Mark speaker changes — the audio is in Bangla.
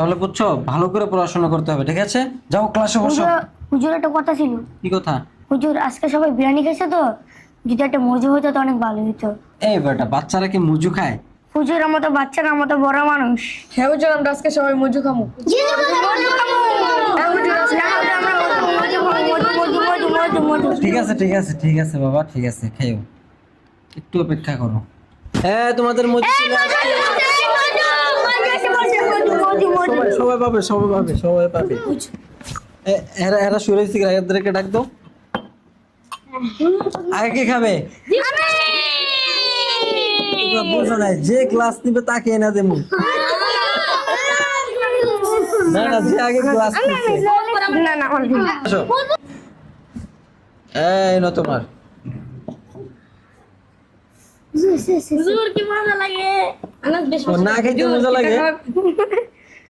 Speaker 1: তাহলে বুঝছ ভালো করে পড়াশোনা করতে হবে ঠিক আছে? যাও ক্লাসে বসো।
Speaker 2: হুজুর একটা কথা ছিল।
Speaker 1: কি কথা?
Speaker 2: হুজুর আজকে সবাই বিরিয়ানি খেয়েছে তো? যদি একটা মজু হতো তো অনেক ভালো হতো
Speaker 1: এই বেটা বাচ্চারা কি মুজু খায়?
Speaker 2: হুজুর আমার তো বাচ্চারা আমার তো বড় মানুষ।
Speaker 3: হ্যাঁ হুজুর আমরা আজকে সবাই মজু খামু। হুজুর আজকে
Speaker 1: ঠিক আছে ঠিক আছে ঠিক আছে বাবা ঠিক আছে খেয়েও। একটু অপেক্ষা করো। হ্যাঁ তোমাদের মুজু চলে আসছে। সবাই পাবে সবাই পাবে সবাই পাবে। এরা এরা এদেরকে ডাক দাও। আগে কে খাবে? তোমরা বুঝো নাই যে ক্লাস নিবে তাকে এনে দেবো। না না যে আগে ক্লাস
Speaker 2: না
Speaker 1: এই তোমার।
Speaker 3: কি মজা লাগে?
Speaker 1: না খাইতে মজা লাগে?